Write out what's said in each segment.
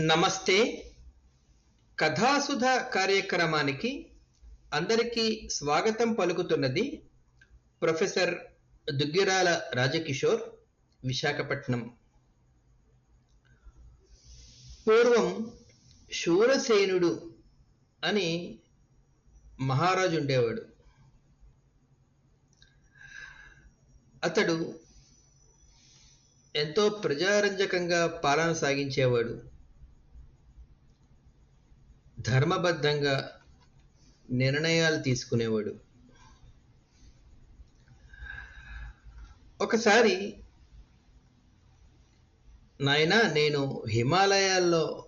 నమస్తే కథాసుధ కార్యక్రమానికి అందరికీ స్వాగతం పలుకుతున్నది ప్రొఫెసర్ దుగ్గిరాల రాజకిషోర్ విశాఖపట్నం. పూర్వం శూరసేనుడు అని మహారాజు ఉండేవాడు. అతడు ఎంతో ప్రజారంజకంగా పాలన సాగించేవాడు. ధర్మబద్ధంగా నిర్ణయాలు తీసుకునేవాడు. ఒకసారి నాయన నేను హిమాలయాల్లో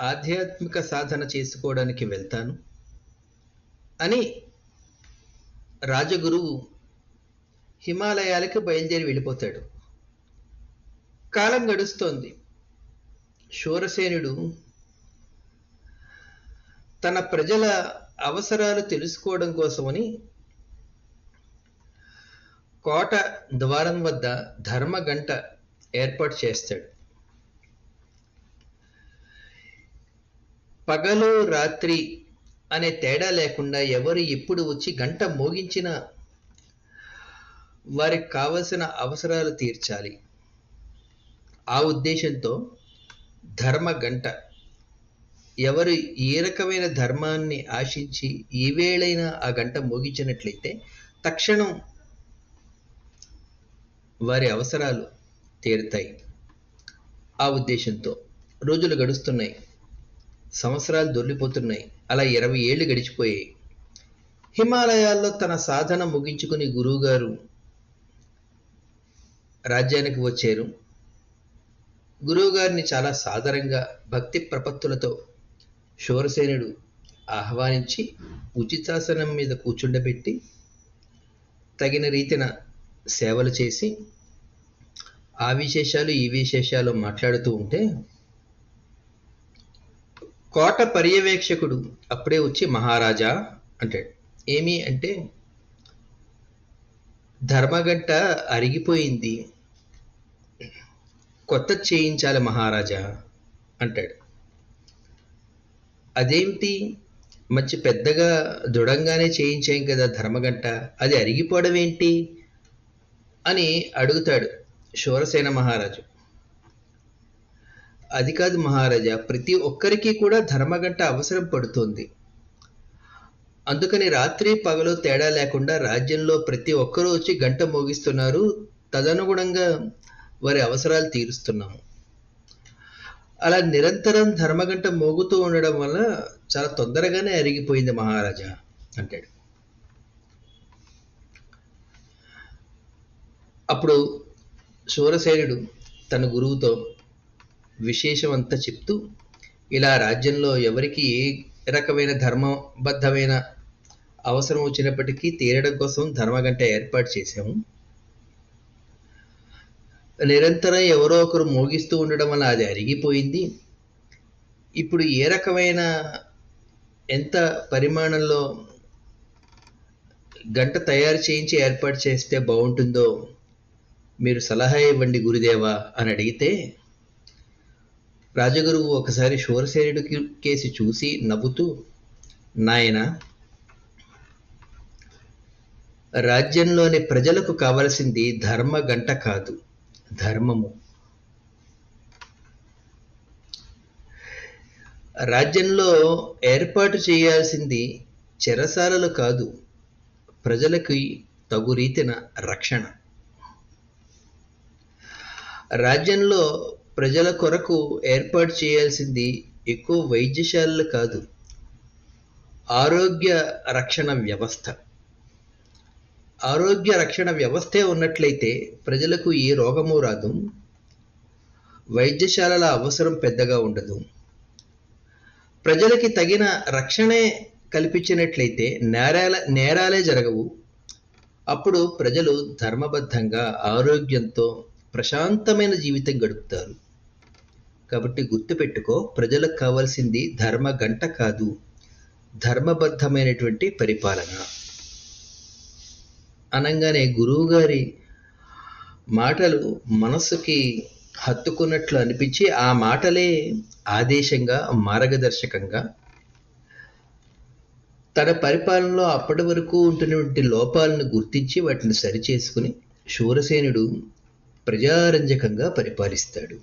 ఆధ్యాత్మిక సాధన చేసుకోవడానికి వెళ్తాను అని రాజగురువు హిమాలయాలకు బయలుదేరి వెళ్ళిపోతాడు. కాలం గడుస్తోంది. శూరసేనుడు తన ప్రజల అవసరాలు తెలుసుకోవడం కోసమని కోట ద్వారం వద్ద ధర్మగంట ఏర్పాటు చేస్తాడు. పగలు రాత్రి అనే తేడా లేకుండా ఎవరు ఎప్పుడు వచ్చి గంట మోగించినా వారికి కావలసిన అవసరాలు తీర్చాలి. ఆ ఉద్దేశంతో ధర్మ గంట ఎవరు ఏ రకమైన ధర్మాన్ని ఆశించి ఏ వేళైనా ఆ గంట మోగించినట్లయితే తక్షణం వారి అవసరాలు తీరుతాయి. ఆ ఉద్దేశంతో రోజులు గడుస్తున్నాయి. సంవత్సరాలు దొర్లిపోతున్నాయి. అలా ఇరవై ఏళ్ళు గడిచిపోయాయి. హిమాలయాల్లో తన సాధన ముగించుకుని గురువుగారు రాజ్యానికి వచ్చారు. గురువుగారిని చాలా సాదరంగా భక్తి ప్రపత్తులతో శూరసేనుడు ఆహ్వానించి ఉచితాసనం మీద కూర్చుండబెట్టి తగిన రీతిన సేవలు చేసి ఆ విశేషాలు ఈ విశేషాలు మాట్లాడుతూ ఉంటే కోట పర్యవేక్షకుడు అప్పుడే వచ్చి మహారాజా అంటాడు. ఏమి అంటే ధర్మగంట అరిగిపోయింది. కొత్త చేయించాలి మహారాజా అంటాడు. అదేమిటి మంచి పెద్దగా దృఢంగానే చేయించాం కదా ధర్మగంట అది అరిగిపోవడం ఏంటి? అని అడుగుతాడు శూరసేన మహారాజు. అది కాదు మహారాజా ప్రతి ఒక్కరికి కూడా ధర్మగంట అవసరం పడుతుంది. అందుకని రాత్రి పగలు తేడా లేకుండా రాజ్యంలో ప్రతి ఒక్కరూ వచ్చి గంట మోగిస్తున్నారు. తదనుగుణంగా వారి అవసరాలు తీరుస్తున్నాము. అలా నిరంతరం ధర్మగంట మోగుతూ ఉండడం వల్ల చాలా తొందరగానే అరిగిపోయింది మహారాజా అంటాడు. అప్పుడు శూరసేనుడు తన గురువుతో విశేషం అంతా చెప్తూ ఇలా రాజ్యంలో ఎవరికి ఏ రకమైన ధర్మబద్ధమైన అవసరం వచ్చినప్పటికీ తీరడం కోసం ధర్మగంట ఏర్పాటు చేశాము. నిరంతరం ఎవరో ఒకరు మోగిస్తూ ఉండడం వల్ల అది అరిగిపోయింది. ఇప్పుడు ఏ రకమైన ఎంత పరిమాణంలో గంట తయారు చేయించి ఏర్పాటు చేస్తే బాగుంటుందో మీరు సలహా ఇవ్వండి గురుదేవా అని అడిగితే రాజగురువు ఒకసారి శూరసేనుడికి కేసి చూసి నవ్వుతూ నాయన రాజ్యంలోని ప్రజలకు కావలసింది ధర్మ గంట కాదు. ధర్మము. రాజ్యంలో ఏర్పాటు చేయాల్సింది చెరసాలలు కాదు ప్రజలకి తగు రీతిన రక్షణ. రాజ్యంలో ప్రజల కొరకు ఏర్పాటు చేయాల్సింది ఎక్కువ వైద్యశాలలు కాదు ఆరోగ్య రక్షణ వ్యవస్థ. ఆరోగ్య రక్షణ వ్యవస్థే ఉన్నట్లయితే ప్రజలకు ఏ రోగము రాదు. వైద్యశాలల అవసరం పెద్దగా ఉండదు. ప్రజలకి తగిన రక్షణే కల్పించినట్లయితే నేరాల నేరాలే జరగవు. అప్పుడు ప్రజలు ధర్మబద్ధంగా ఆరోగ్యంతో ప్రశాంతమైన జీవితం గడుపుతారు. కాబట్టి గుర్తుపెట్టుకో ప్రజలకు కావాల్సింది ధర్మ గంట కాదు. ధర్మబద్ధమైనటువంటి పరిపాలన. అనంగానే గురువుగారి మాటలు మనసుకి హత్తుకున్నట్లు అనిపించి ఆ మాటలే ఆదేశంగా మార్గదర్శకంగా తన పరిపాలనలో అప్పటి వరకు ఉంటున్నటువంటి లోపాలను గుర్తించి వాటిని సరిచేసుకుని శూరసేనుడు ప్రజారంజకంగా పరిపాలిస్తాడు.